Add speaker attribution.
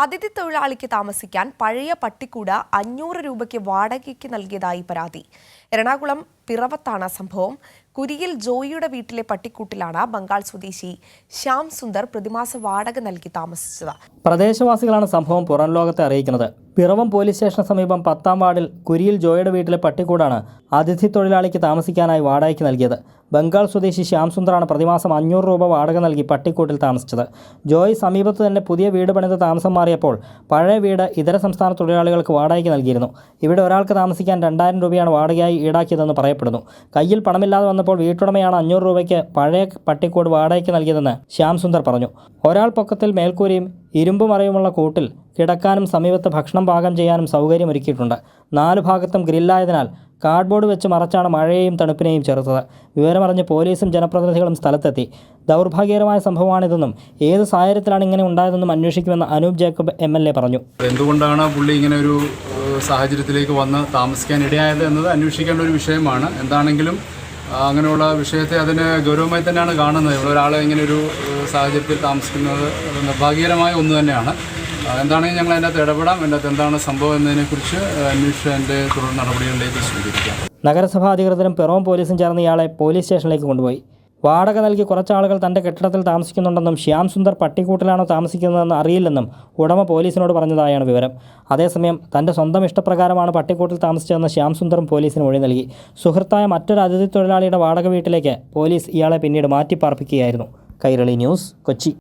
Speaker 1: അതിഥി തൊഴിലാളിക്ക് താമസിക്കാൻ പഴയ പട്ടിക്കൂട അഞ്ഞൂറ് രൂപയ്ക്ക് വാടകയ്ക്ക് നൽകിയതായി പരാതി. എറണാകുളം പിറവത്താണ് സംഭവം. കുരിയിൽ ജോയിയുടെ വീട്ടിലെ പട്ടിക്കൂട്ടിലാണ് ബംഗാൾ സ്വദേശി ശ്യാം സുന്ദർ പ്രതിമാസ വാടക നൽകി താമസിച്ചത്.
Speaker 2: പ്രദേശവാസികളാണ് സംഭവം പുറം ലോകത്തെ അറിയിക്കുന്നത്. പിറവം പോലീസ് സ്റ്റേഷന് സമീപം പത്താം വാർഡിൽ കുരിയിൽ ജോയിയുടെ വീട്ടിലെ പട്ടിക്കൂടാണ് അതിഥി തൊഴിലാളിക്ക് താമസിക്കാനായി വാടകയ്ക്ക് നൽകിയത്. ബംഗാൾ സ്വദേശി ശ്യാം സുന്ദറാണ് പ്രതിമാസം അഞ്ഞൂറ് രൂപ വാടക നൽകി പട്ടിക്കൂട്ടിൽ താമസിച്ചത്. ജോയ് സമീപത്ത് തന്നെ പുതിയ വീട് പണിത് താമസം മാറിയപ്പോൾ പഴയ വീട് ഇതര സംസ്ഥാന തൊഴിലാളികൾക്ക് വാടകയ്ക്ക് നൽകിയിരുന്നു. ഇവിടെ ഒരാൾക്ക് താമസിക്കാൻ രണ്ടായിരം രൂപയാണ് വാടകയായി ഈടാക്കിയതെന്ന് പറയപ്പെടുന്നു. കയ്യിൽ പണമില്ലാതെ വന്നപ്പോൾ വീട്ടുടമയാണ് അഞ്ഞൂറ് രൂപയ്ക്ക് പഴയ പട്ടിക്കൂട് വാടകയ്ക്ക് നൽകിയതെന്ന് ശ്യാം സുന്ദർ പറഞ്ഞു. ഒരാൾ പൊക്കത്തിൽ മേൽക്കൂരയും ഇരുമ്പുമറയുമുള്ള കൂട്ടിൽ കിടക്കാനും സമീപത്ത് ഭക്ഷണം പാകം ചെയ്യാനും സൗകര്യമൊരുക്കിയിട്ടുണ്ട് നാല് ഭാഗത്തും ഗ്രില്ലായതിനാൽ കാർഡ്ബോർഡ് വെച്ച് മറച്ചാണ് മഴയെയും തണുപ്പിനെയും ചെറുത്തത്. വിവരമറിഞ്ഞ് പോലീസും ജനപ്രതിനിധികളും സ്ഥലത്തെത്തി. ദൗർഭാഗ്യകരമായ സംഭവമാണിതെന്നും ഏത് സാഹചര്യത്തിലാണ് ഇങ്ങനെ ഉണ്ടായതെന്നും അന്വേഷിക്കുമെന്ന് അനൂപ് ജേക്കബ് എം പറഞ്ഞു.
Speaker 3: എന്തുകൊണ്ടാണ് പുള്ളി ഇങ്ങനെ ഒരു സാഹചര്യത്തിലേക്ക് വന്ന് താമസിക്കാൻ ഇടയായത് എന്നത് അന്വേഷിക്കേണ്ട ഒരു വിഷയമാണ്. എന്താണെങ്കിലും അങ്ങനെയുള്ള വിഷയത്തെ അതിന് ഗൗരവമായി തന്നെയാണ് കാണുന്നത്. ഇവിടെ ഇങ്ങനെ ഒരു സാഹചര്യത്തിൽ താമസിക്കുന്നത് നിർഭാഗ്യകരമായ ഒന്ന് തന്നെയാണ്. എന്താണെങ്കിലും ഞങ്ങൾ അതിനകത്ത് ഇടപെടാം. അതിനകത്ത് എന്താണ് സംഭവം എന്നതിനെക്കുറിച്ച് അന്വേഷിച്ചതിന്റെ തുടർ നടപടികളിലേക്ക് സ്വീകരിക്കാം.
Speaker 2: നഗരസഭാ അധികൃതരും പിറവം പോലീസും ചേർന്ന് ഇയാളെ പോലീസ് സ്റ്റേഷനിലേക്ക് കൊണ്ടുപോയി. വാടക നൽകി കുറച്ചാളുകൾ തന്റെ കെട്ടിടത്തിൽ താമസിക്കുന്നുണ്ടെന്നും ശ്യാം സുന്ദർ പട്ടിക്കൂട്ടിലാണോ താമസിക്കുന്നതെന്ന് അറിയില്ലെന്നും ഉടമ പോലീസിനോട് പറഞ്ഞതായാണ് വിവരം. അതേസമയം തന്റെ സ്വന്തം ഇഷ്ടപ്രകാരമാണ് പട്ടിക്കൂട്ടിൽ താമസിച്ചതെന്ന് ശ്യാം സുന്ദറും പോലീസിന് മൊഴി നൽകി. സുഹൃത്തായ മറ്റൊരു അതിഥി തൊഴിലാളിയുടെ വാടക വീട്ടിലേക്ക് പോലീസ് ഇയാളെ പിന്നീട് മാറ്റിപ്പാർപ്പിക്കുകയായിരുന്നു. കൈരളി ന്യൂസ് കൊച്ചി.